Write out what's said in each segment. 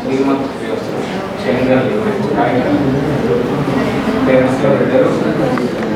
శ్రీమంత్ శంకర్ పెట్టారు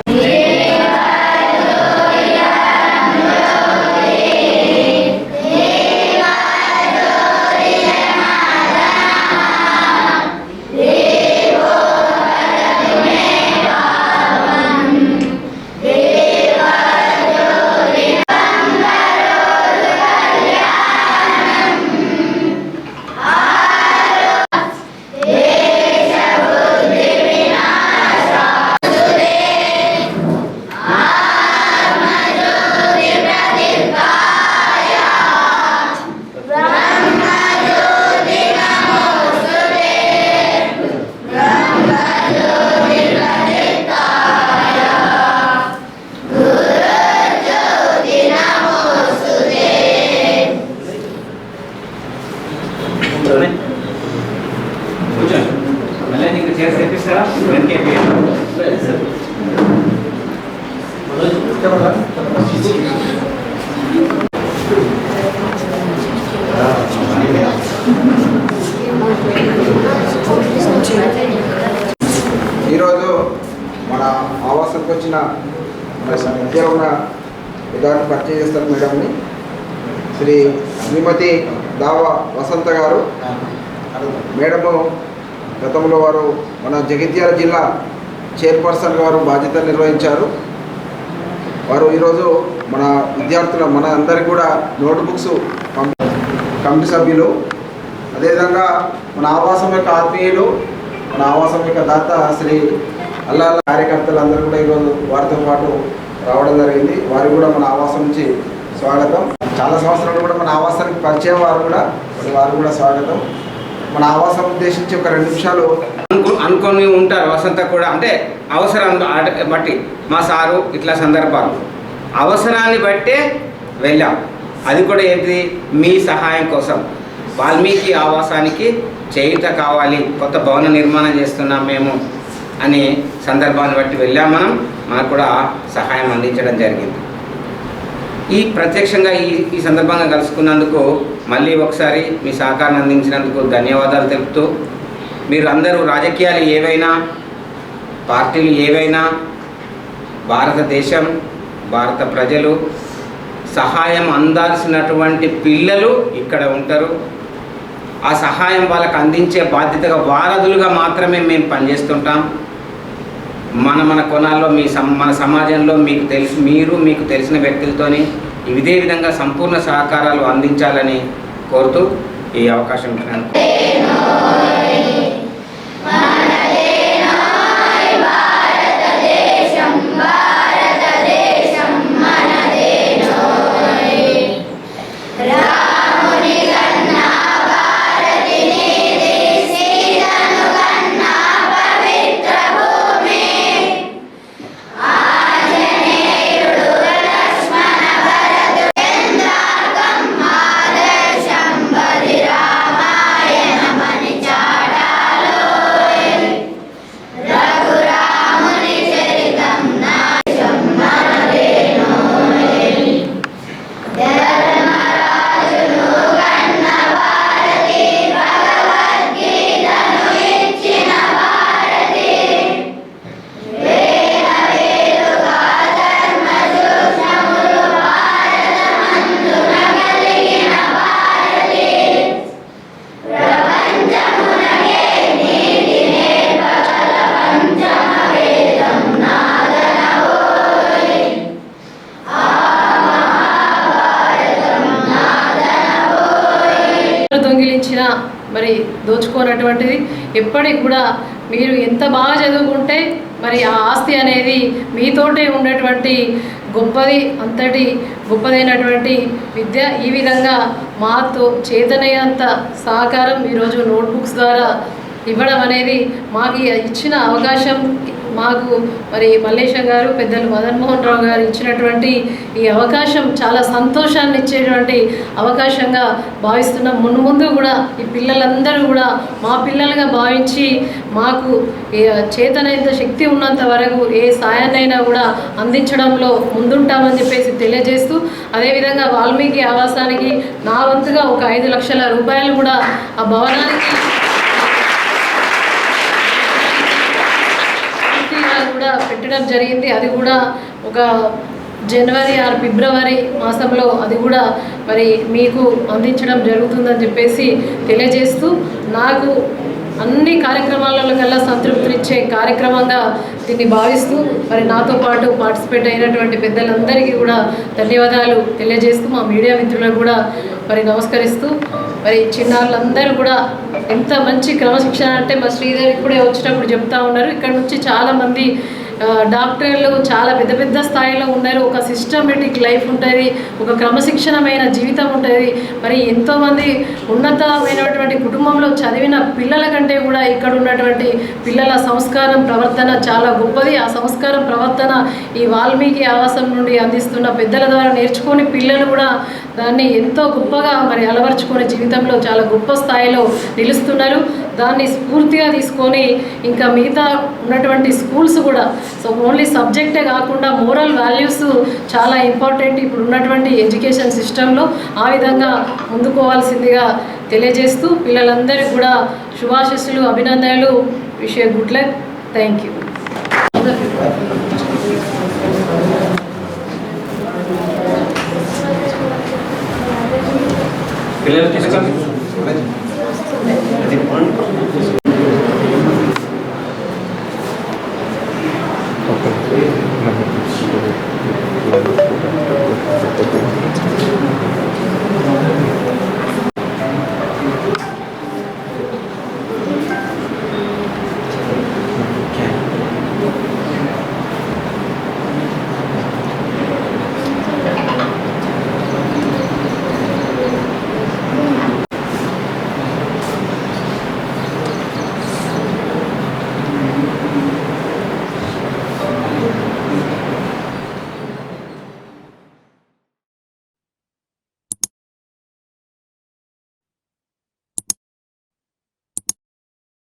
ఈరోజు మన ఆవాసంకి వచ్చిన మన మధ్య ఉన్న విధానం పరిచయం చేస్తారు మేడంని. శ్రీ శ్రీమతి దావా వసంత గారు. మేడము గతంలో వారు మన జగిత్యాల జిల్లా చైర్పర్సన్ గారు బాధ్యత నిర్వహించారు. వారు ఈరోజు మన విద్యార్థుల మన అందరికి కూడా నోట్బుక్స్ పంపి కమిటీ సభ్యులు అదేవిధంగా మన ఆవాసం యొక్క ఆత్మీయులు మన ఆవాసం యొక్క దాత శ్రీ అల్లాల కార్యకర్తలు అందరూ కూడా ఈరోజు వారితో పాటు రావడం జరిగింది. వారు కూడా మన ఆవాసం నుంచి స్వాగతం. చాలా సంవత్సరాలు కూడా మన ఆవాసానికి పరిచయం వారు కూడా వారు కూడా స్వాగతం. మన ఆవాసం ఉద్దేశించి ఒక రెండు నిమిషాలు అనుకుని అనుకొని ఉంటారు. వసంత కూడా అంటే అవసరం బట్టి మా సారు ఇట్లా సందర్భాలు. అవసరాన్ని బట్టే వెళ్ళాం. అది కూడా ఏంటి మీ సహాయం కోసం. వాల్మీకి ఆవాసానికి చేయుత కావాలి. కొత్త భవన నిర్మాణం చేస్తున్నాం మేము అనే సందర్భాన్ని బట్టి వెళ్ళాం మనం. మనకు కూడా సహాయం అందించడం జరిగింది. ఈ ప్రత్యక్షంగా ఈ ఈ సందర్భంగా కలుసుకున్నందుకు మళ్ళీ ఒకసారి మీ సహకారం అందించినందుకు ధన్యవాదాలు తెలుపుతూ మీరు అందరూ రాజకీయాలు ఏవైనా పార్టీలు ఏవైనా భారతదేశం భారత ప్రజలు సహాయం అందాల్సినటువంటి పిల్లలు ఇక్కడ ఉంటారు. ఆ సహాయం వాళ్ళకు అందించే బాధ్యతగా వారధులుగా మాత్రమే మేము పనిచేస్తుంటాం. మన మన కొనాల్లో మీ మన సమాజంలో మీకు తెలిసి మీరు మీకు తెలిసిన వ్యక్తులతోని ఇదే విధంగా సంపూర్ణ సహకారాలు అందించాలని కోరుతూ ఈ అవకాశం ఇచ్చినాను దొంగిలించిన మరి దోచుకోనటువంటిది. ఎప్పటికి కూడా మీరు ఎంత బాగా చదువుకుంటే మరి ఆ ఆస్తి అనేది మీతోటే ఉండేటువంటి గొప్పది అంతటి గొప్పదైనటువంటి విద్య. ఈ విధంగా మాతో చేతనైనంత సహకారం ఈరోజు నోట్బుక్స్ ద్వారా ఇవ్వడం అనేది మాకు ఇచ్చిన అవకాశం. మాకు మరి మల్లేశం గారు పెద్దలు మదన్మోహన్ రావు గారు ఇచ్చినటువంటి ఈ అవకాశం చాలా సంతోషాన్ని ఇచ్చేటువంటి అవకాశంగా భావిస్తున్నాం. ముందు ముందు కూడా ఈ పిల్లలందరూ కూడా మా పిల్లలుగా భావించి మాకు ఏ చేతనైనంత శక్తి ఉన్నంత వరకు ఏ సాయాన్నైనా కూడా అందించడంలో ముందుంటామని చెప్పేసి తెలియజేస్తూ అదేవిధంగా వాల్మీకి ఆవాసానికి నా వంతుగా ఒక ఐదు లక్షల రూపాయలు కూడా ఆ భవనానికి కూడా పెట్టడం జరిగింది. అది కూడా ఒక జనవరి ఆర్ ఫిబ్రవరి మాసంలో అది కూడా మరి మీకు అందించడం జరుగుతుందని చెప్పేసి తెలియజేస్తూ నాకు అన్ని కార్యక్రమాలలో కల్లా సంతృప్తినిచ్చే కార్యక్రమంగా దీన్ని భావిస్తూ మరి నాతో పాటు పార్టిసిపేట్ అయినటువంటి పెద్దలందరికీ కూడా ధన్యవాదాలు తెలియజేస్తూ మా మీడియా మిత్రులకు కూడా మరి నమస్కరిస్తూ మరి చిన్నారులందరూ కూడా ఎంత మంచి క్రమశిక్షణ అంటే మా శ్రీధర్ ఇప్పుడే వచ్చినప్పుడు చెప్తా ఉన్నారు. ఇక్కడ నుంచి చాలామంది డాక్టర్లు చాలా పెద్ద పెద్ద స్థాయిలో ఉన్నారు. ఒక సిస్టమేటిక్ లైఫ్ ఉంటుంది. ఒక క్రమశిక్షణమైన జీవితం ఉంటుంది. మరి ఎంతోమంది ఉన్నతమైనటువంటి కుటుంబంలో చదివిన పిల్లల కంటే కూడా ఇక్కడ ఉన్నటువంటి పిల్లల సంస్కారం ప్రవర్తన చాలా గొప్పది. ఆ సంస్కారం ప్రవర్తన ఈ వాల్మీకి ఆవాసం నుండి అందిస్తున్న పెద్దల ద్వారా నేర్చుకొని పిల్లలు కూడా దాన్ని ఎంతో గొప్పగా మరి అలవర్చుకొని జీవితంలో చాలా గొప్ప స్థాయిలో నిలుస్తున్నారు. దాన్ని స్ఫూర్తిగా తీసుకొని ఇంకా మిగతా ఉన్నటువంటి స్కూల్స్ కూడా. సో ఓన్లీ సబ్జెక్టే కాకుండా మోరల్ వాల్యూస్ చాలా ఇంపార్టెంట్ ఇప్పుడు ఉన్నటువంటి ఎడ్యుకేషన్ సిస్టంలో. ఆ విధంగా ముందుకోవాల్సిందిగా తెలియజేస్తూ పిల్లలందరికీ కూడా శుభాశిస్సులు అభినందనలు. విషయ గుడ్ లక్. Thank you. పిల్లలు తీసుకొని Gracias.